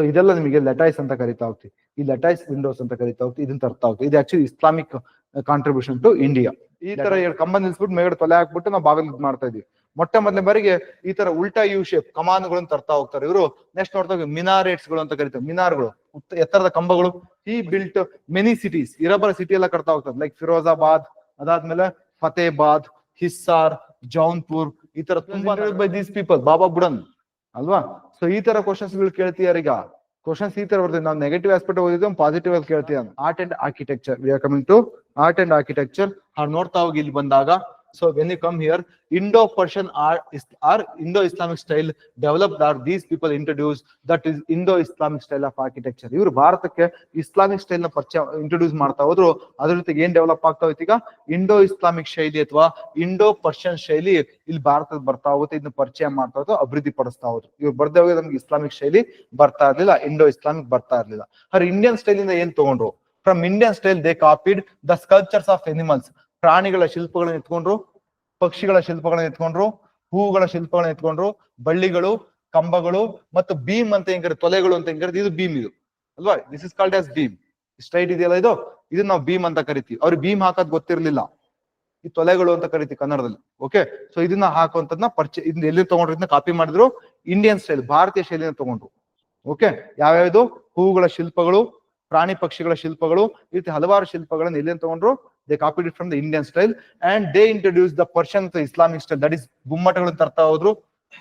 So ಇದೆಲ್ಲ ನಿಮಗೆ lattice ಅಂತ ಕರಿತಾ ಹೋಗ್ತೀವಿ. ಈ ಲೆಟೈಸ್ ವಿಂಡೋಸ್ ಅಂತ ಕರಿತಾ ಹೋಗ್ತೀವಿ. ಇದನ್ನ ತರ್ತಾ ಹೋಗ್ತೀವಿ. ಇದು actually Islamic contribution to India ಈ ತರ ಎರಡು ಕಂಬ ನಿಲ್ಸ್ಬಿಟ್ಟು ಮೇಗಡೆ ತೊಲೆ ಹಾಕ್ಬಿಟ್ಟು ನಾವು ಬಾಗಿಲು ಮಾಡ್ತಾ ಇದೀವಿ. ಮೊಟ್ಟ ಮೊದಲನೇ ಬಾರಿಗೆ ಈ ತರ ಉಲ್ಟಾ ಯು ಶೇಪ್ ಕಮಾನುಗಳನ್ನ ತರ್ತಾ ಹೋಗ್ತಾರೆ ಇವರು. ನೆಕ್ಸ್ಟ್ ನೋಡ್ತಾ ಮಿನಾರೇಟ್ಸ್ಗಳು ಅಂತ ಕರಿತಾರೆ. ಮಿನಾರ್ಗಳು ಎತ್ತರದ ಕಂಬಗಳು. ಈ ಬಿಲ್ಟ್ ಮೆನಿ ಸಿಟೀಸ್ ಇರಬರ ಸಿಟಿ ಎಲ್ಲ ಕಟ್ತಾ ಹೋಗ್ತಾರೆ. ಲೈಕ್ ಫಿರೋಜಾಬಾದ್ ಅದಾದ್ಮೇಲೆ ಫತೇಬಾದ್ ಹಿಸ್ಸಾರ್ ಜೌನ್ಪುರ್ ಈ ತರ ತುಂಬಾ by these people Baba Budan ಅಲ್ವಾ? ಸೊ ಈ ತರ ಕ್ವಶನ್ಸ್ಗಳು ಕೇಳ್ತೀಯಾರ ಈಗ ಕ್ವಶನ್ಸ್ ಈ ತರ ಬರ್ತದೆ. ನಾವು ನೆಗೆಟಿವ್ ಆಸ್ಪೆಕ್ಟ್ ಓದಿದ್ವಿ ಪಾಸಿಟಿವ್ ಆಗಿ ಕೇಳ್ತೀಯ art and architecture we are coming to art and architecture ಅವ್ರು ನೋಡ್ತಾ ಹೋಗಿ ಇಲ್ಲಿ ಬಂದಾಗ. You come here Indo Persian are are Indo Islamic style developed are these people introduce that is Indo Islamic style of architecture ಇವರು ಭಾರತಕ್ಕೆ Islamic ಸ್ಟೈಲ್ನ ಪರಿಚಯ introduce ಮಾಡ್ತಾ ಹೋದ್ರು. ಅದ್ರ ಜೊತೆಗೆ ಏನ್ ಡೆವಲಪ್ ಆಗ್ತಾ ಹೋಯ್ತು ಈಗ? ಇಂಡೋ ಇಸ್ಲಾಮಿಕ್ ಶೈಲಿ ಅಥವಾ ಇಂಡೋ ಪರ್ಷಿಯನ್ ಶೈಲಿ ಇಲ್ಲಿ ಭಾರತದ ಬರ್ತಾ ಹೋಗುತ್ತೆ ಇದನ್ನ ಪರಿಚಯ ಮಾಡ್ತಾ ಹೋದ್ರು, ಅಭಿವೃದ್ಧಿ ಪಡಿಸ್ತಾ ಹೋದ್ರು. ಇವ್ರು ಬರ್ದೇ ಹೋಗಿ ನಮ್ಗೆ ಇಸ್ಲಾಮಿಕ್ ಶೈಲಿ ಬರ್ತಾ ಇರ್ಲಿಲ್ಲ ಇಂಡೋ ಇಸ್ಲಾಮಿಕ್ ಬರ್ತಾ ಇರ್ಲಿಲ್ಲ. ಅವ್ರ ಇಂಡಿಯನ್ ಸ್ಟೈಲ್ ಇಂದ ಏನ್ ತಗೊಂಡ್ರು? From Indian style they copied the sculptures of animals ಪ್ರಾಣಿಗಳ ಶಿಲ್ಪಗಳನ್ನ ಎತ್ಕೊಂಡ್ರು, ಪಕ್ಷಿಗಳ ಶಿಲ್ಪಗಳನ್ನ ಎತ್ಕೊಂಡ್ರು ಹೂಗಳ ಶಿಲ್ಪಗಳನ್ನ ಎತ್ಕೊಂಡ್ರು, ಬಳ್ಳಿಗಳು, ಕಂಬಗಳು ಮತ್ತು ಬೀಮ್ ಅಂತ ಹೆಂಗ್ ತೊಲೆಗಳು ಅಂತ ಹೆಂಗ್ ಇದು ಬೀಮ್ ಇದು. ಅಲ್ವಾ? This is called as beam straight ಇದೆಯಲ್ಲ ಇದು? ಇದನ್ನ ನಾವು ಬೀಮ್ ಅಂತ ಕರಿತೀವಿ. ಅವ್ರಿಗೆ ಬೀಮ್ ಹಾಕೋದ್ ಗೊತ್ತಿರ್ಲಿಲ್ಲ. ಈ ತೊಲೆಗಳು ಅಂತ ಕರಿತೀವಿ ಕನ್ನಡದಲ್ಲಿ. ಓಕೆ ಸೊ ಇದನ್ನ ಹಾಕುವಂತದ್ನ ಪರ್ಚೆ ಇದನ್ನ ಎಲ್ಲಿ ತಗೊಂಡ್ರು, ಇದನ್ನ ಕಾಪಿ ಮಾಡಿದ್ರು? ಇಂಡಿಯನ್ ಸ್ಟೈಲ್ ಭಾರತೀಯ ಶೈಲಿನ ತಗೊಂಡ್ರು. ಓಕೆ ಯಾವ್ಯಾವ್ದು? ಹೂಗಳ ಶಿಲ್ಪಗಳು, ಪ್ರಾಣಿ ಪಕ್ಷಿಗಳ ಶಿಲ್ಪಗಳು, ಈ ರೀತಿ ಹಲವಾರು ಶಿಲ್ಪಗಳನ್ನ ಎಲ್ಲಿಂದ ತಗೊಂಡ್ರು? They copied from the Indian style and they introduce the Persian Islamic style that is ಗುಮ್ಮಟಗಳನ್ನ ತರ್ತಾ ಹೋದ್ರು.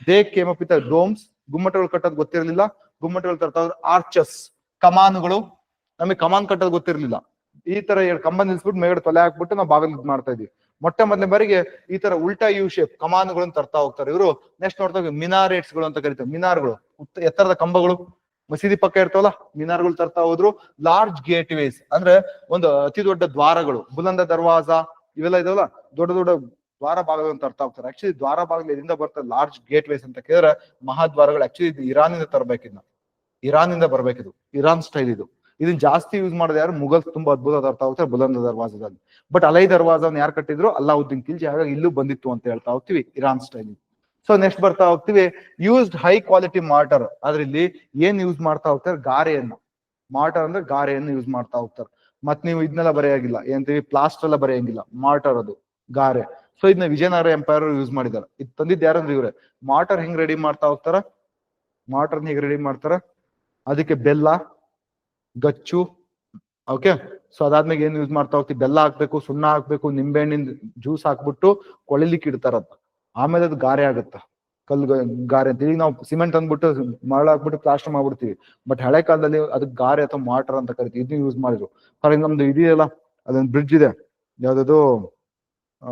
They came up with domes ಗುಮ್ಮಟಗಳು ಕಟ್ಟೋದು ಗೊತ್ತಿರಲಿಲ್ಲ. ಗುಮ್ಮಟಗಳು ತರ್ತಾ ಹೋದ್ರು. ಆರ್ಚಸ್ ಕಮಾನುಗಳು. ನಮಗೆ ಕಮಾನ್ ಕಟ್ಟೋದು ಗೊತ್ತಿರಲಿಲ್ಲ. ಈ ತರ ಎರಡು ಕಂಬ ನಿಲ್ಸ್ಬಿಟ್ಟು ಮೇಗಡೆ ತೊಲೆ ಹಾಕ್ಬಿಟ್ಟು ನಾವು ಬಾಗಿಲು ಮಾಡ್ತಾ ಇದೀವಿ ಮೊಟ್ಟೆ ಮೊದಲನೇ ಬಾರಿಗೆ ಈ ತರ ಉಲ್ಟಾ ಯು ಶೇಪ್ ಕಮಾನುಗಳನ್ನ ತರ್ತಾ ಹೋಗ್ತಾರೆ ಇವರು. ನೆಕ್ಸ್ಟ್ ನೋಡ್ತಾ ಮಿನಾರೇಟ್ಸ್ಗಳು ಅಂತ ಕರಿತಾರೆ. ಮಿನಾರ್ಗಳು. ಎತ್ತರದ ಕಂಬಗಳು. ಮಸೀದಿ ಪಕ್ಕ ಇರ್ತಾವಲ್ಲ, ಮಿನಾರ್ಗಳು ತರ್ತಾ ಹೋದ್ರು ಲಾರ್ಜ್ ಗೇಟ್ ವೇಸ್ ಅಂದ್ರೆ ಒಂದು ಅತಿ ದೊಡ್ಡ ದ್ವಾರಗಳು, ಬುಲಂದ ದರ್ವಾಜ, ಇವೆಲ್ಲ ಇದಾವಲ್ಲ, ದೊಡ್ಡ ದೊಡ್ಡ ದ್ವಾರ ಭಾಗಗಳನ್ನು ತರ್ತಾ ಹೋಗ್ತಾರೆ. ಆಕ್ಚುಲಿ ದ್ವಾರ ಭಾಗಗಳು ಇದರಿಂದ ಬರ್ತದೆ ಲಾರ್ಜ್ ಗೇಟ್ ವೇಸ್ ಅಂತ ಕೇಳಿದ್ರೆ ಮಹಾದ್ವಾರಗಳು ಆಕ್ಚುಲಿ ಇದು ಇರಾನಿಂದ ತರಬೇಕಿದ್ನ. ಇರಾನಿಂದ ಬರ್ಬೇಕಿದು, ಇರಾನ್ ಸ್ಟೈಲ್ ಇದು. ಇದನ್ನ ಜಾಸ್ತಿ ಯೂಸ್ ಮಾಡಿದ ಯಾರು? ಮುಗಲ್ ತುಂಬಾ ಅದ್ಭುತ ತರ್ತಾ ಹೋಗ್ತಾರೆ ಬುಲಂದ ದರ್ವಾಜದಲ್ಲಿ. ಬಟ್ ಅಲೈ ದರ್ವಾಜನ ಯಾರು ಕಟ್ಟಿದ್ರು? ಅಲ್ಲಾವುದ್ದೀನ್ ಖಿಲ್ಜಿ. ಹಾಗಾಗಿ ಇಲ್ಲೂ ಬಂದಿತ್ತು ಅಂತ ಹೇಳ್ತಾ ಹೋಗ್ತೀವಿ, ಇರಾನ್ ಸ್ಟೈಲ್ ಸೊ ನೆಕ್ಸ್ಟ್ ಬರ್ತಾ ಹೋಗ್ತೀವಿ. ಯೂಸ್ಡ್ ಹೈ ಕ್ವಾಲಿಟಿ ಮಾರ್ಟರ್ ಅದ್ರಲ್ಲಿ ಏನ್ ಯೂಸ್ ಮಾಡ್ತಾ ಹೋಗ್ತಾರೆ? ಗಾರೆಯನ್ನು. ಮಾರ್ಟರ್ ಅಂದ್ರೆ ಗಾರೆಯನ್ನು ಯೂಸ್ ಮಾಡ್ತಾ ಹೋಗ್ತಾರೆ. ಮತ್ ನೀವು ಇದನ್ನೆಲ್ಲ ಬರೆಯಾಗಿಲ್ಲ. ಏನಂತೀವಿ ಪ್ಲಾಸ್ಟರ್ ಎಲ್ಲ ಬರೆಯಂಗಿಲ್ಲ. ಮಾರ್ಟರ್ ಅದು. ಗಾರೆ. ಸೊ ಇದನ್ನ ವಿಜಯನಗರ ಎಂಪೈರ್ ಯೂಸ್ ಮಾಡಿದಾರೆ ಇದು ತಂದಿದ್ದು ಯಾರಂದ್ರೆ ಇವ್ರೆ? ಮಾರ್ಟರ್ ಹೆಂಗ್ ರೆಡಿ ಮಾಡ್ತಾ ಹೋಗ್ತಾರ? ಮಾರ್ಟರ್ ಹೇಗೆ ರೆಡಿ ಮಾಡ್ತಾರ? ಅದಕ್ಕೆ ಬೆಲ್ಲ, ಗಚ್ಚು ಓಕೆ ಸೊ ಅದಾದ್ಮೇಲೆ ಏನ್ ಯೂಸ್ ಮಾಡ್ತಾ ಹೋಗ್ತೀವಿ? ಬೆಲ್ಲ ಹಾಕ್ಬೇಕು, ಸುಣ್ಣ ಹಾಕ್ಬೇಕು ನಿಂಬೆಹಣ್ಣಿನ ಜ್ಯೂಸ್ ಹಾಕ್ಬಿಟ್ಟು ಕೊಳಿಲಿಕ್ಕೆ ಇಡ್ತಾರದ್ ಆಮೇಲೆ ಅದು ಗಾರೆ ಆಗುತ್ತೆ? ಕಲ್ಲು ಗಾರೆ ಅಂತ. ಈಗ ನಾವು ಸಿಮೆಂಟ್ ಅಂದ್ಬಿಟ್ಟು ಮರಳು ಹಾಕ್ಬಿಟ್ಟು ಪ್ಲಾಸ್ಟರ್ ಮಾಡ್ಬಿಡ್ತೀವಿ. ಬಟ್ ಹಳೆ ಕಾಲದಲ್ಲಿ ಅದಕ್ಕೆ ಗಾರೆ ಅಥವಾ ಮಾರ್ಟರ್ ಅಂತ ಕರಿತೀವಿ. ಇದನ್ನ ಯೂಸ್ ಮಾಡಿದ್ರು. ಫಾರ್ ನಮ್ದು ಇದೆಯಲ್ಲ, ಅದೊಂದು ಬ್ರಿಡ್ಜ್ ಇದೆ. ಯಾವ್ದದು? ಆ,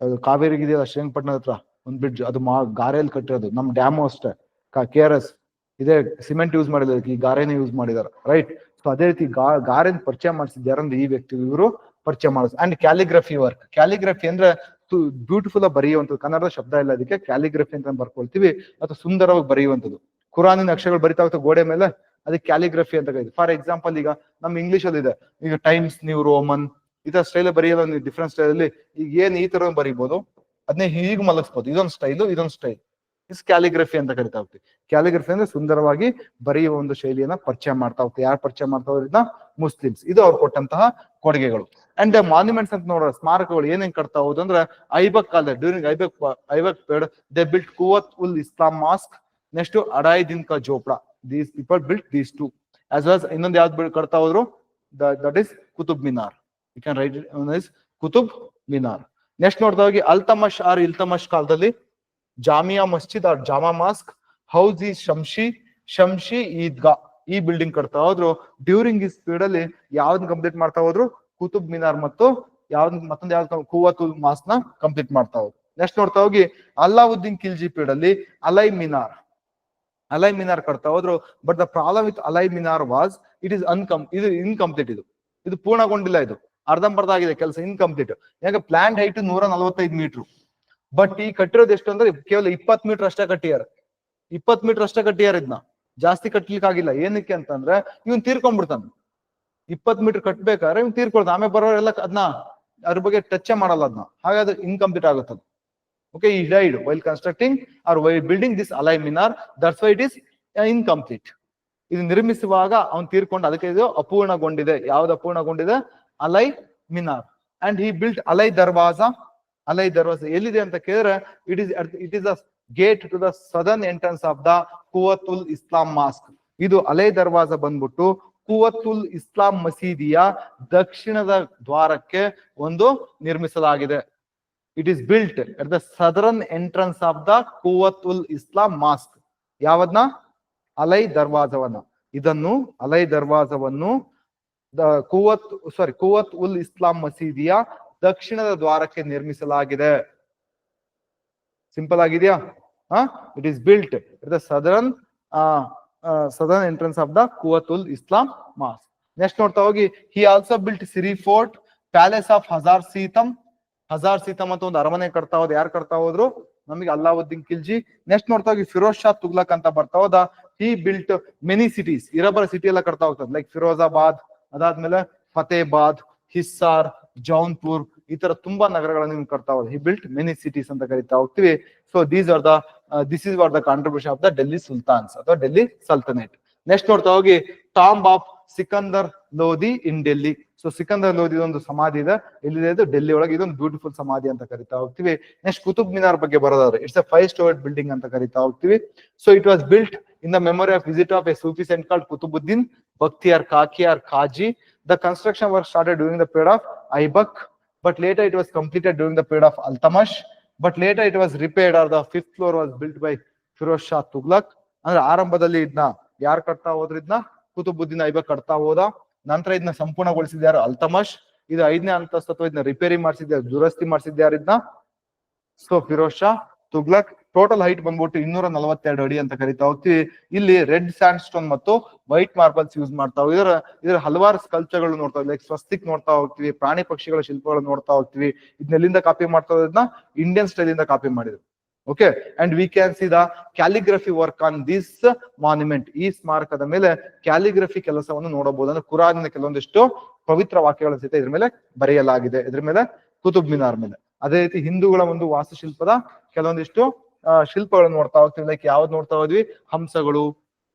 ಅದು ಕಾವೇರಿಗೆ ಇದೆಯಲ್ಲ ಶ್ರೀರಂಗಪಟ್ಟಣ ಹತ್ರ ಒಂದು ಬ್ರಿಡ್ಜ್. ಅದು ಮಾ, ಗಾರೆಯಲ್ಲಿ ಕಟ್ಟಿರೋದು. ನಮ್ ಡ್ಯಾಮು ಅಷ್ಟೇ. ಕೆ ಆರ್ ಎಸ್ ಇದೇ ಸಿಮೆಂಟ್ ಯೂಸ್ ಮಾಡಿಲ್ಲ ಈ ಗಾರೆನೇ ಯೂಸ್ ಮಾಡಿದಾರೆ. ರೈಟ್ ಸೊ ಅದೇ ರೀತಿ ಗಾರೆ ಗಾರೆನ್ ಪರಿಚಯ ಮಾಡಿಸಿದ್ ಯಾರಂದ್ರೆ ಈ ವ್ಯಕ್ತಿ ಇವರು ಪರಿಚಯ ಮಾಡಿಸ್ ಅಂಡ್ ಕ್ಯಾಲಿಗ್ರಫಿ ವರ್ಕ್ ಕ್ಯಾಲಿಗ್ರಫಿ ಅಂದ್ರೆ ಬ್ಯೂಟಿಫುಲ್ ಆಗಿ ಬರೆಯುವಂಥದ್ದು. ಕನ್ನಡದ ಶಬ್ದ ಇಲ್ಲ ಅದಕ್ಕೆ ಕ್ಯಾಲಿಗ್ರಫಿ ಅಂತ ಬರ್ಕೊಳ್ತೀವಿ. ಅಥವಾ ಸುಂದರವಾಗಿ ಬರೆಯುವಂಥದ್ದು. ಕುರಾನಿನ ಅಕ್ಷರಗಳು ಬರಿತಾ ಹೋಗ್ತಾ ಗೋಡೆ ಮೇಲೆ, ಅದು ಕ್ಯಾಲಿಗ್ರಫಿ ಅಂತ ಕರೀತೀವಿ. ಫಾರ್ ಎಕ್ಸಾಂಪಲ್ ಈಗ ನಮ್ ಇಂಗ್ಲಿಷ್ ಅಲ್ಲಿ ಇದೆ. ಈಗ ಟೈಮ್ಸ್ ನ್ಯೂ ರೋಮನ್ ಈ ತರ ಸ್ಟೈಲ್ ಬರೆಯಲ್ಲ ಡಿಫ್ರೆಂಟ್ ಸ್ಟೈಲ್ ಅಲ್ಲಿ ಈಗ ಏನ್ ಈ ತರ ಬರೀಬಹುದು ಅದನ್ನೇ ಹೀಗೆ ಮಲಗಿಸ್ಬೋದು. ಇದೊಂದು ಸ್ಟೈಲು ಇದೊಂದು ಸ್ಟೈಲ್ ಇಸ್ ಕ್ಯಾಲಿಗ್ರಫಿ ಅಂತ ಕರಿತಾ ಹೋಗ್ತೀವಿ. ಕ್ಯಾಲಿಗ್ರಫಿ ಅಂದ್ರೆ ಸುಂದರವಾಗಿ ಬರೆಯುವ ಒಂದು ಶೈಲಿಯನ್ನ ಪರಿಚಯ ಮಾಡ್ತಾ ಹೋಗ್ತೀವಿ. ಯಾರು ಪರಿಚಯ ಮಾಡ್ತಾ ಇದನ್ನ ಮುಸ್ಲಿಮ್ಸ್. ಇದು ಅವ್ರು ಕೊಟ್ಟಂತಹ ಕೊಡುಗೆಗಳು. ಅಂಡ್ ಮಾನ್ಯುಮೆಂಟ್ಸ್ ಅಂತ ನೋಡೋ ಸ್ಮಾರಕಗಳು ಏನೇನ್ ಕಟ್ತಾ ಹೋದ್ ಅಂದ್ರೆ ಐಬಕ್ ಕಾಲದಲ್ಲಿ during Aibak Aibak paid they built Quwwat ul Islam mosque next Adhai Din Ka Jhonpra these people built these to as well ಇನ್ನೊಂದು ಯಾವ್ದು ಬಿಲ್ ಕಟ್ತಾ ಹೋದ್ರು? That is Qutub Minar you can write is Qutub Minar next ನೋಡ್ತಾ ಹೋಗಿ Altamash or ಇಲ್ತಮಶ್ ಕಾಲದಲ್ಲಿ Jamia Masjid or Jama mosque house ಈ ಶಂಶಿ ಶಂಶಿ ಈದ್ಗಾ, ಈ building ಕಟ್ತಾ ಹೋದ್ರು. ಡ್ಯೂರಿಂಗ್ ಈ ಸ್ಪೀಡ್ ಅಲ್ಲಿ ಯಾವ್ದನ್ನ ಕಂಪ್ಲೀಟ್ ಮಾಡ್ತಾ ಹೋದ್ರು? ಕುತುಬ್ ಮಿನಾರ್ ಮತ್ತು ಯಾವ್ದು, ಮತ್ತೊಂದು ಯಾವ್ದು ಕುವತುಲ್ ಮಾಸ್ನ ಕಂಪ್ಲೀಟ್ ಮಾಡ್ತಾ ಹೋದ್ರು. ನೆಕ್ಸ್ಟ್ ನೋಡ್ತಾ ಹೋಗಿ, ಅಲ್ಲಾವುದ್ದೀನ್ ಖಿಲ್ಜಿ ಪೀರಿಯಡ್ ಅಲ್ಲಿ ಅಲೈ ಮಿನಾರ್. ಅಲೈ ಮಿನಾರ್ ಕಟ್ತಾ ಹೋದ್ರು. But the problem with Alai Minar was it is ಅನ್ಕಮ್ ಇದು ಇನ್ಕಂಪ್ಲೀಟ್ ಇದು. ಇದು ಪೂರ್ಣಗೊಂಡಿಲ್ಲ ಇದು. ಅರ್ಧಂಬರ್ಧ ಆಗಿದೆ, ಕೆಲಸ ಇನ್ಕಂಪ್ಲೀಟ್ ಯಾಕೆ ಪ್ಲಾನ್ ಹೈಟ್ ನೂರ ನಲವತ್ತೈದು ಮೀಟರ್ ಬಟ್ ಈ ಕಟ್ಟಿರೋದು ಎಷ್ಟು ಅಂದ್ರೆ ಕೇವಲ ಇಪ್ಪತ್ ಮೀಟರ್ ಅಷ್ಟೇ ಕಟ್ಟಿಯಾರ. ಇಪ್ಪತ್ ಮೀಟರ್ ಅಷ್ಟೇ ಕಟ್ಟಿಯಾರ ಇದನ್ನ ಜಾಸ್ತಿ ಕಟ್ಲಿಕ್ಕೆ ಆಗಿಲ್ಲ. ಏನಕ್ಕೆ ಅಂತಂದ್ರೆ ಇವನ್ ತೀರ್ಕೊಂಡ್ಬಿಡ್ತಾನ. ಇಪ್ಪತ್ ಮೀಟರ್ ಕಟ್ಬೇಕಾದ್ರೆ ಇವ್ನು ತೀರ್ಕೊಳ್ತಾನೆ ಆಮೇಲೆ ಬರೋರೆಲ್ಲ ಅದನ್ನ ಅದ್ರ ಬಗ್ಗೆ ಟಚ್ ಮಾಡಲ್ಲ ಅದನ್ನ ಹಾಗಾದ್ರೆ ಇನ್ಕಂಪ್ಲೀಟ್ ಆಗುತ್ತೆ ಅದು ಓಕೆ ಈ died while constructing or why building this Alai Minar that's why it is incomplete ಇದು ನಿರ್ಮಿಸುವಾಗ ಅವ್ನು ತೀರ್ಕೊಂಡು ಅದಕ್ಕೆ ಇದು ಅಪೂರ್ಣಗೊಂಡಿದೆ. ಯಾವ್ದು ಅಪೂರ್ಣಗೊಂಡಿದೆ? Alai Minar. And he built Alai Darwaza Alai Darwaza ಎಲ್ಲಿದೆ ಅಂತ ಕೇಳಿದ್ರೆ it is it is the gate to the southern entrance of the Quwwatul Islam mosque ಇದು ಅಲೈ ದರ್ವಾಜ ಬಂದ್ಬಿಟ್ಟು ಕುವತುಲ್ ಇಸ್ಲಾಂ ಮಸೀದಿಯ ದಕ್ಷಿಣದ ದ್ವಾರಕ್ಕೆ ಒಂದು ನಿರ್ಮಿಸಲಾಗಿದೆ. It is built at the southern entrance of the Quwwatul Islam mosque ಯಾವದ್ನ? Alai ದರ್ವಾಜವನ್ನ. ಇದನ್ನು ಅಲೈ ದರ್ವಾಜವನ್ನು, ದ ಕುವತ್ ಸಾರಿ ಕುವತ್ ಉಲ್ ಇಸ್ಲಾಂ ಮಸೀದಿಯ ದಕ್ಷಿಣದ ದ್ವಾರಕ್ಕೆ ನಿರ್ಮಿಸಲಾಗಿದೆ. ಸಿಂಪಲ್ ಆಗಿದೆಯಾ? It is built the southern southern entrance of the Quwwatul Islam mosque next ನೋಡ್ತಾ ಹೋಗಿ. He also built Siri fort palace of Hazar Sitoon Hazar ಸೀತಂ ಅಂತ ಒಂದು ಅರಮನೆ ಕಟ್ತಾ ಹೋದ್. ಯಾರು ಕಟ್ತಾ ಹೋದ್ರು? ನಮಗೆ ಅಲ್ಲಾವುದ್ದೀನ್ ಖಿಲ್ಜಿ. ನೆಕ್ಸ್ಟ್ ನೋಡ್ತಾ ಹೋಗಿ. ಫಿರೋಜ್ ಶಾ ತುಗ್ಲಕ್ ಅಂತ ಬರ್ತಾ ಹೋದ. ಹಿ ಬಿಲ್ಟ್ ಮೆನಿ ಸಿಟೀಸ್ ಇರಬರ ಸಿಟಿ ಎಲ್ಲ ಕಟ್ತಾ ಹೋಗ್ತದೆ. ಲೈಕ್ ಫಿರೋಜಾಬಾದ್ ಅದಾದ್ಮೇಲೆ ಫತೇಬಾದ್ ಹಿಸ್ಸಾರ್ ಜೌನ್ಪುರ್ ಈ ತರ ತುಂಬಾ ನಗರಗಳನ್ನು ನೀವು ಕಟ್ತಾ ಬಿಲ್ಟ್ ಮೆನಿ ಸಿಟೀಸ್ ಅಂತ ಕರಿತಾ ಹೋಗ್ತೀವಿ. So these are the this is are the contribution of the Delhi sultans ಅಥವಾ ಡೆಲ್ಲಿ ಸಲ್ತನೇಟ್ ನೆಕ್ಸ್ಟ್ ನೋಡ್ತಾ ಹೋಗಿ tomb of Sikandar Lodi in Delhi so Sikandar Lodi ಒಂದು ಸಮಾಧಿ ಇದೆ. ಇಲ್ಲಿದೆ ಡೆಲ್ಲಿ ಒಳಗೆ ಇದೊಂದು ಬ್ಯೂಟಿಫುಲ್ ಸಮಾಧಿ ಅಂತ ಕರಿತಾ ಹೋಗ್ತೀವಿ. ನೆಕ್ಸ್ಟ್ ಕುತುಬ್ ಮಿನಾರ್ ಬಗ್ಗೆ ಬರೋದಾದ್ರೆ it's a five storied building ಅಂತ ಕರಿತಾ ಹೋಗ್ತೀವಿ. So it was built in the memory of visit of a Sufi saint called Qutbuddin Bakhtiyar Kakiyar Qazi the construction work started during the period of Aibak but later it was completed during the period. But later it was repaired or the fifth floor was built by Firoz Shah Tughlaq. ಅಂದ್ರೆ ಆರಂಭದಲ್ಲಿ ಇದನ್ನ ಯಾರು ಕಟ್ತಾ ಹೋದ್ರು? ಇದನ್ನ ಕುತುಬುದ್ದೀನ್ ಐಬಕ್ ಕಟ್ತಾ ಹೋದ. ನಂತರ ಇದನ್ನ ಸಂಪೂರ್ಣಗೊಳಿಸಿದ ಯಾರು ಅಲ್ತಮಶ್ ಇದು ಐದನೇ ಅಂತಸ್ತು ಇದನ್ನ ರಿಪೇರಿ ಮಾಡಿಸಿದ್ಯಾರು, ದುರಸ್ತಿ ಮಾಡಿಸಿದ್ಯಾರು ಇದನ್ನ so Firoz Shah Tughlaq total height ಬಂದ್ಬಿಟ್ಟು ಇನ್ನೂರ ನಲವತ್ತೆರಡು ಅಡಿ ಅಂತ ಕರಿತಾ ಹೋಗ್ತೀವಿ. ಇಲ್ಲಿ ರೆಡ್ ಸ್ಯಾಂಡ್ ಸ್ಟೋನ್ ಮತ್ತು ವೈಟ್ ಮಾರ್ಬಲ್ಸ್ ಯೂಸ್ ಮಾಡ್ತಾ ಇದರ ಇದರ ಹಲವಾರು ಸ್ಕಲ್ಚರ್ಗಳು ನೋಡ್ತಾ ಹೋಗ್ತೀವಿ. ಲೈಕ್ ಸ್ವಸ್ತಿಕ್ ನೋಡ್ತಾ ಹೋಗ್ತೀವಿ. ಪ್ರಾಣಿ ಪಕ್ಷಿಗಳ ಶಿಲ್ಪಗಳು ನೋಡ್ತಾ ಹೋಗ್ತೀವಿ. ಇದನ್ನೆಲ್ಲಿಂದ ಕಾಪಿ ಮಾಡ್ತಾ ಇರೋದನ್ನ ಇಂಡಿಯನ್ ಸ್ಟೈಲ್ ಇಂದ ಕಾಪಿ ಮಾಡಿದ್ರು. Okay and we can see the calligraphy work on this monument ಈ ಸ್ಮಾರಕದ ಮೇಲೆ ಕ್ಯಾಲಿಗ್ರಫಿ ಕೆಲಸವನ್ನು ನೋಡಬಹುದು. ಅಂದ್ರೆ ಕುರಾನಿನ ಕೆಲವೊಂದಿಷ್ಟು ಪವಿತ್ರ ವಾಕ್ಯಗಳ ಸಹಿತ ಇದ್ರ ಮೇಲೆ ಬರೆಯಲಾಗಿದೆ. ಇದ್ರ ಮೇಲೆ ಕುತುಬ್ ಮಿನಾರ್ ಮೇಲೆ. ಅದೇ ರೀತಿ ಹಿಂದೂಗಳ ಒಂದು ವಾಸ್ತುಶಿಲ್ಪದ ಕೆಲವೊಂದಿಷ್ಟು ಶಿಲ್ಪಗಳನ್ನು ನೋಡ್ತಾ ಹೋಗ್ತೀವಿ. ಲೈಕ್ ಯಾವ್ದು ನೋಡ್ತಾ ಹೋದ್ವಿ? ಹಂಸಗಳು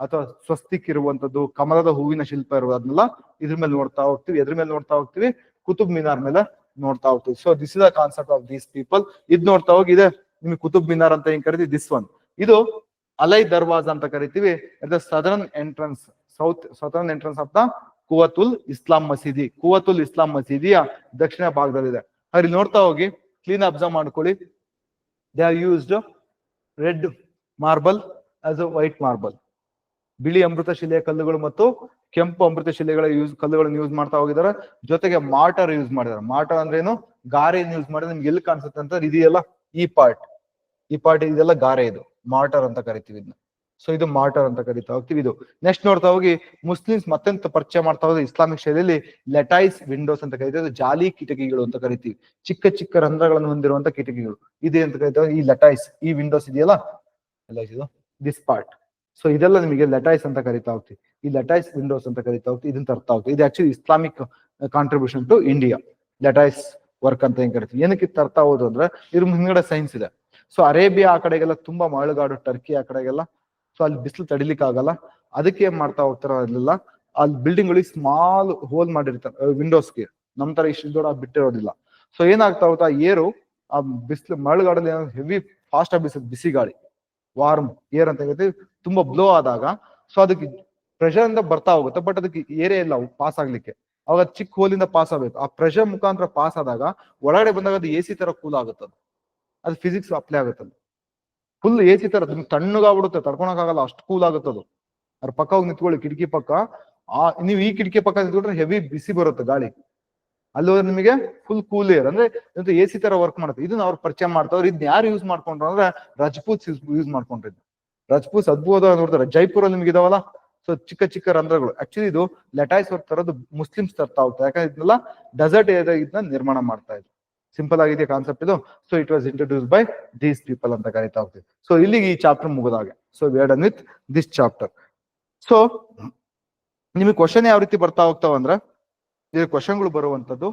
ಅಥವಾ ಸ್ವಸ್ತಿಕ್ ಇರುವಂತದ್ದು ಕಮಲದ ಹೂವಿನ ಶಿಲ್ಪ ಇರುವುದನ್ನೆಲ್ಲ ಇದ್ರ ಮೇಲೆ ನೋಡ್ತಾ ಹೋಗ್ತೀವಿ. ಎದ್ರ ಮೇಲೆ ನೋಡ್ತಾ ಹೋಗ್ತೀವಿ? ಕುತುಬ್ ಮಿನಾರ್ ಮೇಲೆ ನೋಡ್ತಾ ಹೋಗ್ತೀವಿ. So this is the concept of these people ಇದ್ ನೋಡ್ತಾ ಹೋಗಿ ಇದೆ. ನಿಮ್ಗೆ ಕುತುಬ್ ಮಿನಾರ್ ಅಂತ ಏನ್ ಕರಿತೀವಿ? ದಿಸ್ ಒನ್ ಇದು ಅಲೈ ದರ್ವಾಜ ಅಂತ ಕರಿತೀವಿ. The southern entrance south southern entrance of the Quwwatul Islam Masjid Quwwatul Islam ಮಸೀದಿಯ ದಕ್ಷಿಣ ಭಾಗದಲ್ಲಿದೆ. ಅಲ್ಲಿ ನೋಡ್ತಾ ಹೋಗಿ ಕ್ಲೀನ್ ಅಬ್ಸರ್ವ್ ಮಾಡ್ಕೊಳ್ಳಿ. They are used red marble as a white marble ಬಿಳಿ ಅಮೃತ ಶಿಲೆಯ ಕಲ್ಲುಗಳು ಮತ್ತು ಕೆಂಪು ಅಮೃತ ಶಿಲೆಗಳ ಯೂಸ್ ಕಲ್ಲುಗಳನ್ನು ಯೂಸ್ ಮಾಡ್ತಾ ಹೋಗಿದ್ದಾರೆ. ಜೊತೆಗೆ ಮಾರ್ಟರ್ ಯೂಸ್ ಮಾಡಿದ್ದಾರೆ. ಮಾರ್ಟರ್ ಅಂದ್ರೆ ಏನು? ಗಾರೆ ಯೂಸ್ ಮಾಡಿದ್ರೆ ನಿಮ್ಗೆ ಎಲ್ಲಿ ಕಾಣಿಸುತ್ತೆ ಅಂತ ಇದೆಯಲ್ಲ? ಈ ಪಾರ್ಟ್ ಈ ಪಾರ್ಟ್ ಇದೆಲ್ಲ ಗಾರೆ ಇದು. ಮಾರ್ಟರ್ ಅಂತ ಕರಿತೀವಿ ಇದನ್ನ. ಸೊ ಇದು ಮಾರ್ಟರ್ ಅಂತ ಕರಿತಾ ಹೋಗ್ತೀವಿ. ಇದು ನೆಕ್ಸ್ಟ್ ನೋಡ್ತಾ ಹೋಗಿ, ಮುಸ್ಲಿಮ್ಸ್ ಮತ್ತೆಂತ ಪರಿಚಯ ಮಾಡ್ತಾ ಹೋದ್ರೆ ಇಸ್ಲಾಮಿಕ್ ಶೈಲಿಯಲ್ಲಿ ಲೆಟೈಸ್ ವಿಂಡೋಸ್ ಅಂತ ಕರಿತೀವಿ ಜಾಲಿ ಕಿಟಕಿಗಳು ಅಂತ ಕರಿತೀವಿ. ಚಿಕ್ಕ ಚಿಕ್ಕ ರಂಧ್ರಗಳನ್ನು ಹೊಂದಿರುವಂತ ಕಿಟಕಿಗಳು. ಇದೆ ಅಂತ ಕರಿತೀವಿ ಈ ಲೆಟೈಸ್, ಈ ವಿಂಡೋಸ್ ಇದೆಯಲ್ಲ? ಎಲ್ಲ ಇದು ದಿಸ್ ಪಾರ್ಟ್ ಸೊ ಇದೆಲ್ಲ ನಿಮಗೆ ಲೆಟೈಸ್ ಅಂತ ಕರಿತಾ ಹೋಗ್ತೀವಿ. ಈ ಲೆಟೈಸ್ ವಿಂಡೋಸ್ ಅಂತ ಕರಿತಾ ಹೋಗ್ತೀವಿ. ಇದನ್ನ ತರ್ತಾ ಹೋಗ್ತೀವಿ. ಇದು actually Islamic contribution to India lattice work ಅಂತ ಹೆಂಗ್ ಕರಿತೀವಿ? ಏನಕ್ಕೆ ತರ್ತಾ ಹೋದ್ರು ಅಂದ್ರೆ, ಇದ್ರ ಹಿಂದ್ಗಡೆ ಸೈನ್ಸ್ ಇದೆ. ಸೊ ಅರೇಬಿಯಾ ಆ ಕಡೆಗೆಲ್ಲ ತುಂಬಾ ಮಳೆಗಾಡು ಟರ್ಕಿ ಆ ಕಡೆಗೆಲ್ಲ ಸೊ ಅಲ್ಲಿ ಬಿಸಿಲು ತಡಿಲಿಕ್ಕೆ ಆಗಲ್ಲ ಅದಕ್ಕೆ ಏನ್ ಮಾಡ್ತಾ ಹೋಗ್ತಾರ ಅಲ್ಲೆಲ್ಲ ಅಲ್ಲಿ ಬಿಲ್ಡಿಂಗ್ ಗಳಿಗೆ ಸ್ಮಾಲ್ ಹೋಲ್ ಮಾಡಿರ್ತಾರೆ ವಿಂಡೋಸ್ಗೆ ನಮ್ ತರ ಇಷ್ಟು ದೊಡ್ಡ ಬಿಟ್ಟಿರೋದಿಲ್ಲ. ಸೊ ಏನಾಗ್ತಾ ಹೋಗ್ತಾ, ಏರು, ಆ, ಬಿಸಿಲು ಮಳೆಗಾಡಲ್ಲಿ ಹೆವಿ ಫಾಸ್ಟ್ ಆಗಿ ಬಿಸಿ ಬಿಸಿ ಗಾಳಿ ವಾರ್ಮ್ ಏರ್ ಅಂತ ಹೇಳ್ತೀವಿ, ತುಂಬಾ ಬ್ಲೋ ಆದಾಗ ಸೊ ಅದಕ್ಕೆ ಪ್ರೆಷರ್ ಇಂದ ಬರ್ತಾ ಹೋಗುತ್ತೆ ಬಟ್ ಅದಕ್ಕೆ ಏರೇ ಇಲ್ಲ ಪಾಸ್ ಆಗ್ಲಿಕ್ಕೆ. ಅವಾಗ ಚಿಕ್ಕ ಹೋಲಿಂದ ಪಾಸ್ ಆಗ್ಬೇಕು. ಆ ಪ್ರೆಷರ್ ಮುಖಾಂತರ ಪಾಸ್ ಆದಾಗ, ಒಳಗಡೆ ಬಂದಾಗ ಅದು ಎ ಸಿ ತರ ಕೂಲ್ ಆಗುತ್ತೆ ಅದು ಫಿಸಿಕ್ಸ್ ಅಪ್ಲೈ ಆಗುತ್ತೆ ಅದು ಫುಲ್ ಎ ಸಿ ತರ ತಣ್ಣಗಾಗ್ಬಿಡುತ್ತೆ, ತಡ್ಕೊಳಕ್ಕಾಗಲ್ಲ, ಅಷ್ಟು ಕೂಲ್ ಆಗುತ್ತೆ ಅದು. ಅದ್ರ ಪಕ್ಕ ಹೋಗಿ ನಿಂತ್ಕೊಳ್ಳಿ, ಕಿಟಕಿ ಪಕ್ಕ. ಆ, ನೀವು ಈ ಕಿಟಕಿ ಪಕ್ಕ ನಿಂತ್ಕೊಂಡ್ರೆ ಹೆವಿ ಬಿಸಿ ಬರುತ್ತೆ ಗಾಳಿ. ಅಲ್ಲಿ ಹೋದ್ರೆ ನಿಮಗೆ ಫುಲ್ ಕೂಲ್ ಏರ್ ಅಂದ್ರೆ ಎ ಸಿ ತರ ವರ್ಕ್ ಮಾಡುತ್ತೆ. ಇದನ್ನ ಅವ್ರು ಪರಿಚಯ ಮಾಡ್ತಾವ್ರು. ಇದನ್ನ ಯಾರು ಯೂಸ್ ಮಾಡ್ಕೊಂಡ್ರು ಅಂದ್ರೆ ರಜಪೂತ್ ಯೂಸ್ ಮಾಡ್ಕೊಂಡ್ರಿ ರಜಪೂತ್ ಅದ್ಭುತ ನೋಡ್ತಾರೆ. ಜೈಪುರಲ್ಲಿ ನಿಮ್ಗೆ ಇದಾವಲ್ಲ? ಸೊ ಚಿಕ್ಕ ಚಿಕ್ಕ ರಂಧ್ರಗಳು. ಆಕ್ಚುಲಿ ಇದು ಲೆಟಾಯ್ಸ್ ವರ್ಕ್ ತರೋದು ಮುಸ್ಲಿಮ್ಸ್ ತರ್ತಾ ಹೋಗ್ತಾರೆ ಯಾಕಂದ್ರೆ ಇದನ್ನೆಲ್ಲ ಡೆಸರ್ಟ್ ಏರಿಯಾ ಇದನ್ನ ನಿರ್ಮಾಣ ಮಾಡ್ತಾ ಇದ್ರು. ಸಿಂಪಲ್ ಆಗಿದೆ ಕಾನ್ಸೆಪ್ಟ್ ಇದು? So it was introduce by these people ಅಂತ ಕರಿತಾ ಹೋಗ್ತೀವಿ. ಸೊ ಇಲ್ಲಿಗೆ ಈ chapter ಮುಗಿದಾಗೆ. So we're done with this chapter so ನಿಮಗೆ ಕ್ವಶನ್ ಯಾವ ರೀತಿ ಬರ್ತಾ ಹೋಗ್ತಾವ ಅಂದ್ರೆ, ಇಲ್ಲಿ ಕ್ವಶನ್ಗಳು ಬರುವಂತದ್ದು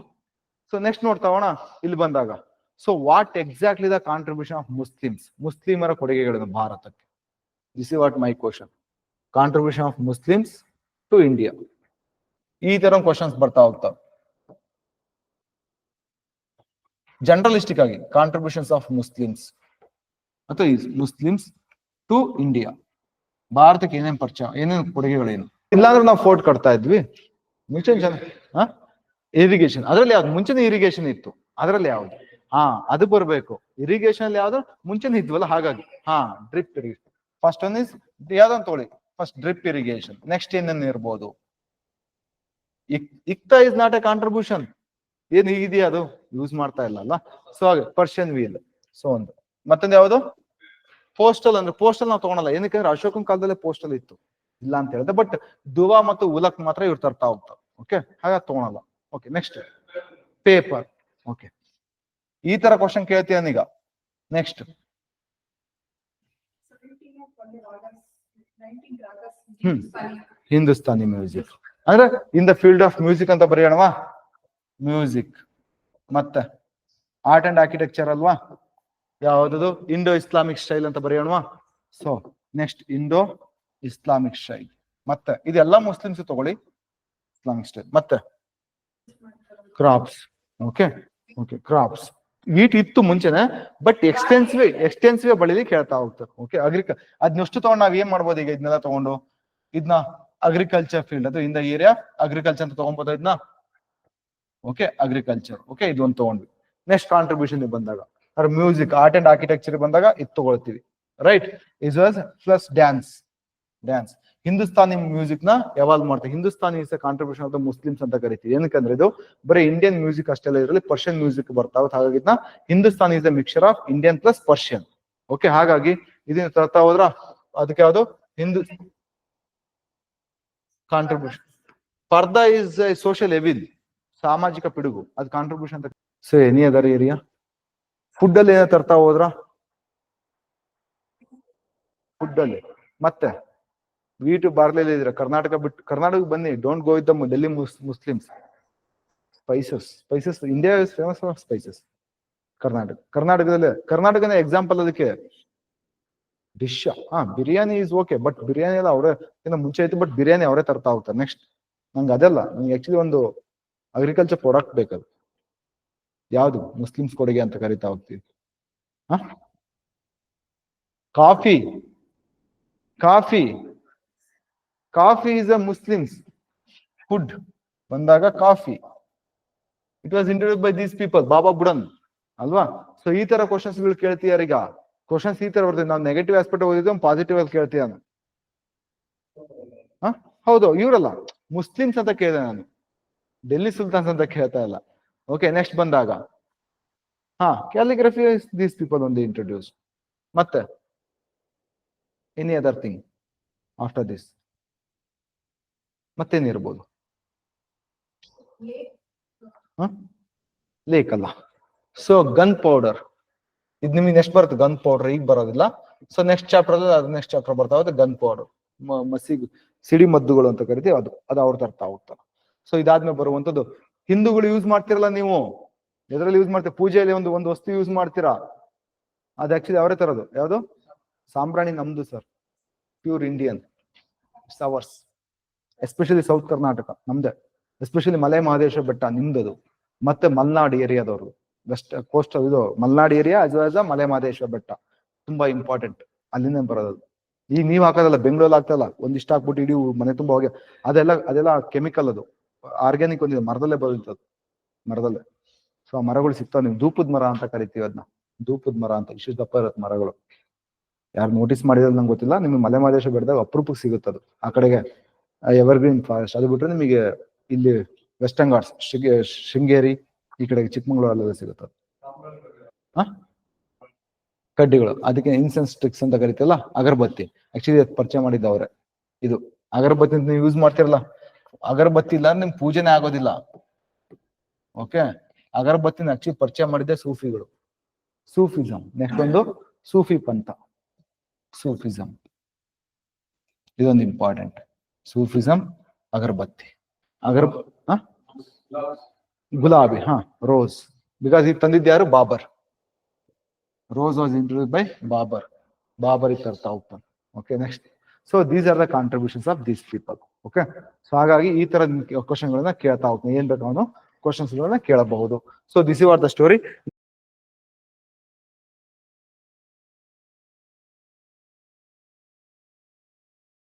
ಸೊ ನೆಕ್ಸ್ಟ್ ನೋಡ್ತಾವಣ ಇಲ್ಲಿ ಬಂದಾಗ. So what exactly the contribution of Muslims ಮುಸ್ಲಿಮರ ಕೊಡುಗೆಗಳನ್ನು ಭಾರತಕ್ಕೆ. This is what my question contribution of Muslims to India ಈ ತರ ಕ್ವಶನ್ಸ್ ಬರ್ತಾ ಹೋಗ್ತಾವ. ಜನರಲಿಸ್ಟಿಕ್ ಆಗಿ ಕಾಂಟ್ರಿಬ್ಯೂಷನ್ಸ್ ಆಫ್ ಮುಸ್ಲಿಮ್ಸ್ ಅಥವಾ ಮುಸ್ಲಿಮ್ಸ್ ಟು ಇಂಡಿಯಾ ಭಾರತಕ್ಕೆ ಏನೇನು ಪರಿಚಯ ಏನೇನು ಕೊಡುಗೆಗಳೇನು? ಇಲ್ಲಾಂದ್ರೆ ನಾವು ಫೋರ್ಟ್ ಕಟ್ತಾ ಇದ್ವಿ. ಮುಂಚೆ ಜನ ಇರಿಗೇಷನ್ ಅದ್ರಲ್ಲಿ ಯಾವ್ದು ಮುಂಚೆನೆ ಇರಿಗೇಷನ್ ಇತ್ತು. ಅದ್ರಲ್ಲಿ ಯಾವ್ದು? ಹಾ ಅದು ಬರಬೇಕು. ಇರಿಗೇಷನ್ ಅಲ್ಲಿ ಯಾವ್ದು? ಮುಂಚೆನೆ ಇದ್ವಲ್ಲ ಹಾಗಾಗಿ. ಹಾ drip irrigation first one is ಯಾವ್ದೊಂದು ತೊಗೊಳ್ಳಿ. ಫಸ್ಟ್ ಡ್ರಿಪ್ ಇರಿಗೇಷನ್ ನೆಕ್ಸ್ಟ್ ಏನೇನು ಇರ್ಬೋದು? Iqta is not a contribution ಏನ್ ಹೀಗಿದೆಯಾ ಅದು? ಯೂಸ್ ಮಾಡ್ತಾ ಇಲ್ಲ ಅಲ್ಲ ಸೊ ಹಾಗೆ ಪರ್ಷಿಯನ್ ವೀಲ್ ಸೊ ಒಂದು. ಮತ್ತೊಂದು ಯಾವುದು? ಪೋಸ್ಟಲ್ ಅಂದ್ರೆ ಪೋಸ್ಟಲ್ ನಾವು ತಗೊಳಲ್ಲ. ಏನಕ್ಕೆ ಅಂದ್ರೆ ಅಶೋಕನ ಕಾಲದಲ್ಲೇ ಪೋಸ್ಟಲ್ ಇತ್ತು. ಇಲ್ಲ ಅಂತ ಹೇಳಿದೆ ಬಟ್ ದುವಾ ಮತ್ತು ಉಲಕ್ ಮಾತ್ರ ಇವ್ರು ತರ್ತಾ ಹೋಗ್ತಾರೆ ಓಕೆ ಹಾಗಾಗಿ ತಗೊಳಲ್ಲ. ಓಕೆ ನೆಕ್ಸ್ಟ್ ಪೇಪರ್ ಓಕೆ ಈ ತರ ಕ್ವಶನ್ ಈಗ ನೆಕ್ಸ್ಟ್ ಹ್ಮ್. ಹಿಂದೂಸ್ತಾನಿ ಮ್ಯೂಸಿಕ್ ಅಂದ್ರೆ in the field of music ಅಂತ ಬರೆಯೋಣವಾ? ಮ್ಯೂಸಿಕ್ ಮತ್ತೆ ಆರ್ಟ್ ಅಂಡ್ ಆರ್ಕಿಟೆಕ್ಚರ್ ಅಲ್ವಾ? ಯಾವ್ದು ಇಂಡೋ ಇಸ್ಲಾಮಿಕ್ ಸ್ಟೈಲ್ ಅಂತ ಬರೆಯೋಣವಾ? So next Indo Islamic style ಮತ್ತೆ ಇದೆಲ್ಲ ಮುಸ್ಲಿಮ್ಸ್ ತಗೊಳ್ಳಿ. ಇಸ್ಲಾಮಿಕ್ ಸ್ಟೈಲ್ ಮತ್ತೆ crops okay okay crops wheat ಇತ್ತು ಮುಂಚೆನೆ ಬಟ್ ಎಕ್ಸ್ಟೆನ್ಸಿವ್ ಎಕ್ಸ್ಟೆನ್ಸಿವ್ ಬೆಳಿಲಿಕ್ಕೆ ಹೇಳ್ತಾ ಹೋಗ್ತಾರೆ. ಓಕೆ ಅಗ್ರಿಕ ಅದನ್ನಷ್ಟು ತಗೊಂಡು ನಾವ್ ಏನ್ ಮಾಡ್ಬೋದು ಈಗ ಇದನ್ನೆಲ್ಲ ತಗೊಂಡು? ಇದನ್ನ ಅಗ್ರಿಕಲ್ಚರ್ ಫೀಲ್ಡ್ ಅದು ಇಂದ ಏರಿಯಾ ಅಗ್ರಿಕಲ್ಚರ್ ಅಂತ ತಗೊಂಬೋದು ಇದನ್ನ ಓಕೆ ಅಗ್ರಿಕಲ್ಚರ್ ಓಕೆ ಇದೊಂದು ತಗೊಂಡ್ವಿ. ನೆಕ್ಸ್ಟ್ ಕಾಂಟ್ರಿಬ್ಯೂಷನ್ ಬಂದಾಗ ಅವ್ರ ಮ್ಯೂಸಿಕ್ ಆರ್ಟ್ ಅಂಡ್ ಆರ್ಕಿಟೆಕ್ಚರ್ ಬಂದಾಗ ಇದು ತಗೊಳ್ತೀವಿ. Right is was plus dance dance Hindustani ಮ್ಯೂಸಿಕ್ನ ಯಾವಾಗ ಮಾಡ್ತಾರೆ Hindustani is contribution of the Muslims ಅಂತ ಕರಿತೀವಿ. ಏನಕ್ಕಂದ್ರೆ ಇದು ಬರೀ ಇಂಡಿಯನ್ ಮ್ಯೂಸಿಕ್ ಅಷ್ಟೆಲ್ಲ ಇದರಲ್ಲಿ ಪರ್ಷಿಯನ್ ಮ್ಯೂಸಿಕ್ ಬರ್ತಾವ. ಹಾಗಾಗಿ Hindustani is the mixer of Indian plus Persian okay ಹಾಗಾಗಿ ಇದನ್ನ ತರ್ತಾ ಹೋದ್ರ ಅದಕ್ಕೆ ಯಾವುದು? Hindu contribution purdah is a social evil ಸಾಮಾಜಿಕ ಪಿಡುಗು, ಅದು ಕಾಂಟ್ರಿಬ್ಯೂಷನ್ ಅಂತ. So any other area food ಅಲ್ಲಿ ಏನೋ ತರ್ತಾ ಹೋದ್ರ? ಫುಡ್ ಅಲ್ಲಿ ಮತ್ತೆ ವೀಟು ಬಾರ್ಲೇ ಇದ್ರೆ ಕರ್ನಾಟಕ ಬಿಟ್ಟು ಕರ್ನಾಟಕ ಬನ್ನಿ. Don't go with the Delhi Muslims spices spices India is famous for spices Karnataka, ಕರ್ನಾಟಕದಲ್ಲಿ, ಕರ್ನಾಟಕನ ಎಕ್ಸಾಂಪಲ್ ಅದಕ್ಕೆ. ಡಿಶ್ ಹಾ, biryani is okay but biryani ಎಲ್ಲ ಅವರೇ ಮುಂಚೆ ಆಯ್ತು ಬಟ್ ಬಿರಿಯಾನಿ ಅವರೇ ತರ್ತಾ ಹೋಗ್ತಾರೆ. ನೆಕ್ಸ್ಟ್ ನಂಗೆ ಅದೆಲ್ಲ, ನಂಗೆ ಆಕ್ಚುಲಿ ಒಂದು ಅಗ್ರಿಕಲ್ಚರ್ ಪ್ರಾಡಕ್ಟ್ ಬೇಕದು. ಯಾವುದು? ಮುಸ್ಲಿಮ್ಸ್ ಕೊಡುಗೆ ಅಂತ ಕರಿತಾ ಹೋಗ್ತೀವಿ. Coffee. Coffee. Coffee is a Muslims food ಬಂದಾಗ coffee. It was introduce by these people Baba Budan ಅಲ್ವಾ? ಸೊ ಈ ತರ ಕ್ವಶನ್ಸ್ಗಳು ಕೇಳ್ತೀಯಾರೀಗ ಕ್ವಶನ್ಸ್ ಈ ತರ ಬರ್ತದೆ. ನಾವು ನೆಗೆಟಿವ್ ಆಸ್ಪೆಕ್ಟ್ ಓದಿದ್ದು ಪಾಸಿಟಿವ್ ಆಗಿ ಕೇಳ್ತೀಯ ನಾನು? ಹೌದು, ಇವರಲ್ಲ. ಮುಸ್ಲಿಮ್ಸ್ ಅಂತ ಕೇಳಿದೆ ನಾನು. ಡೆಲ್ಲಿ ಸುಲ್ತಾನ್ಸ್ ಅಂತ ಕೇಳ್ತಾ ಇಲ್ಲ. ಓಕೆ ನೆಕ್ಸ್ಟ್ ಬಂದಾಗ. ಹಾ ಕ್ಯಾಲಿಗ್ರಫಿ ದೀಸ್ ಪೀಪಲ್ ಒಂದು ಇಂಟ್ರೊಡ್ಯೂಸ್ ಮತ್ತೆ? Any other thing after this ಮತ್ತೇನಿರ್ಬೋದು lake ಅಲ್ಲ. ಸೊ ಗನ್ ಪೌಡರ್ ಇದು ನಿಮಗೆ ನೆಕ್ಸ್ಟ್ ಬರುತ್ತೆ ಗನ್ ಪೌಡರ್ ಈಗ ಬರೋದಿಲ್ಲ. ಸೊ ನೆಕ್ಸ್ಟ್ ಚಾಪ್ಟರ್ ಅದು ನೆಕ್ಸ್ಟ್ ಚಾಪ್ಟರ್ ಬರ್ತಾ ಹೋಗುತ್ತೆ ಗನ್ ಪೌಡರ್ ಮಸಿ ಸಿಡಿ ಮದ್ದುಗಳು ಅಂತ ಕರಿತೀವಿ, ಅದು ಅದು ಅವ್ರು ತರ್ತಾ ಹೋಗ್ತಾರೆ. ಸೊ ಇದಾದ್ಮೇಲೆ ಬರುವಂತದ್ದು. ಹಿಂದೂಗಳು ಯೂಸ್ ಮಾಡ್ತಿರಲ್ಲ ನೀವು? ಎದ್ರಲ್ಲಿ ಯೂಸ್ ಮಾಡ್ತೀರಾ? ಪೂಜೆಯಲ್ಲಿ ಒಂದು ಒಂದು ವಸ್ತು ಯೂಸ್ ಮಾಡ್ತೀರಾ? ಅದು ಆಕ್ಚುಲಿ ಅವರೇ ತರೋದು. ಯಾವುದು? ಸಾಂಬ್ರಾಣಿ ನಮ್ದು sir pure Indian savours especially south Karnataka ನಮ್ದೆ. ಎಸ್ಪೆಷಲಿ ಮಲೆ ಮಹದೇಶ್ವರ ಬೆಟ್ಟ, ನಿಮ್ದದು. ಮತ್ತೆ ಮಲ್ನಾಡ್ ಏರಿಯಾದವ್ರು ವೆಸ್ಟ್ ಕೋಸ್ಟ್ ಇದು. ಮಲ್ನಾಡ್ ಏರಿಯಾ ಆಸ್ ವೆಲ್ ಅ ಮಲೆ ಮಹದೇಶ್ವರ ಬೆಟ್ಟ. ತುಂಬಾ ಇಂಪಾರ್ಟೆಂಟ್ ಅಲ್ಲಿಂದ ಬರೋದು ಈಗ ನೀವ್ ಹಾಕೋದಲ್ಲ, ಬೆಂಗಳೂರಲ್ಲಿ ಆಗ್ತಲ್ಲ ಒಂದಿಷ್ಟು ಹಾಕ್ಬಿಟ್ಟು ಇಡೀ ಮನೆ ತುಂಬಾ ಹೋಗಿ, ಅದೆಲ್ಲ ಅದೆಲ್ಲ ಕೆಮಿಕಲ್ ಅದು. ಆರ್ಗ್ಯಾನಿಕ್ ಒಂದಿದೆ, ಮರದಲ್ಲೇ ಬರುತ್ತದು ಮರದಲ್ಲೇ. ಸೊ ಆ ಮರಗಳು ಸಿಗ್ತಾವ, ನೀವು ಧೂಪದ ಮರ ಅಂತ ಕರಿತೀವಿ ಅದನ್ನ ಧೂಪದ ಮರ ಅಂತ ಇಷ್ಟು ದಪ್ಪ ಇರತ್ತೆ ಮರಗಳು. ಯಾರು ನೋಟಿಸ್ ಮಾಡಿದ್ರೆ ನಂಗೆ ಗೊತ್ತಿಲ್ಲ, ನಿಮ್ಗೆ ಮಲೆ ಮಾದೇಶ ಬೆಟ್ಟದಾಗ ಅಪರೂಪಕ್ಕೆ ಅದು. ಆ ಕಡೆಗೆ ಎವರ್ಗ್ರೀನ್ ಫಾರೆಸ್ಟ್ ಅದು ಬಿಟ್ರೆ ನಿಮಗೆ ಇಲ್ಲಿ ವೆಸ್ಟರ್ನ್ ಘಾಟ್ಸ್ ಶೃಂಗೇ- ಶೃಂಗೇರಿ, ಈ ಕಡೆಗೆ ಚಿಕ್ಕಮಂಗ್ಳೂರಲ್ಲೆಲ್ಲ ಸಿಗುತ್ತೆ ಅದು. ಕಡ್ಡಿಗಳು, ಅದಕ್ಕೆ ಇನ್ಸೆನ್ಸ್ ಸ್ಟಿಕ್ಸ್ ಅಂತ ಕರಿತೀವಲ್ಲ, ಅಗರಬತ್ತಿ. ಆಕ್ಚುಲಿ ಪರಿಚಯ ಮಾಡಿದ್ದವ್ರೆ. ಇದು, ಅಗರಬತ್ತಿ ಅಂತ ನೀವು ಯೂಸ್ ಮಾಡ್ತಿರಲ್ಲ ಅಗರಬತ್ತಿ ಇಲ್ಲ ನಿಮ್ ಪೂಜೆನೆ ಆಗೋದಿಲ್ಲ. ಓಕೆ ಅಗರಬತ್ತಿನ ಹಚ್ಚಿ ಪರಿಚಯ ಮಾಡಿದ್ದೆ ಸೂಫಿಗಳು. ಸೂಫಿಸಂ. ನೆಕ್ಸ್ಟ್ ಒಂದು ಸೂಫಿ ಪಂಥ. ಸೂಫಿಸಂ. ಇದೊಂದು ಇಂಪಾರ್ಟೆಂಟ್ ಸೂಫಿಸಂ, ಅಗರಬತ್ತಿ. ಅಗರ್? ಗುಲಾಬಿ, ಹಾ? ರೋಸ್ ಬಿಕಾಸ್ ಇದು ತಂದಿದ್ದು ಯಾರು? Babur rose was introduce by Babur Babur ತರ್ತಾ open okay next so these are the contributions of these people okay so ಹಾಗಾಗಿ ಈ ತರ ಕ್ವಶನ್ ಗಳನ್ನ ಕೇಳ್ತಾ ಹೋಗ್ತೀನಿ. ಏನ್ ಬೇಕು ಅವನು? ಕ್ವಶನ್ಸ್ ಕೇಳಬಹುದು. So this are the story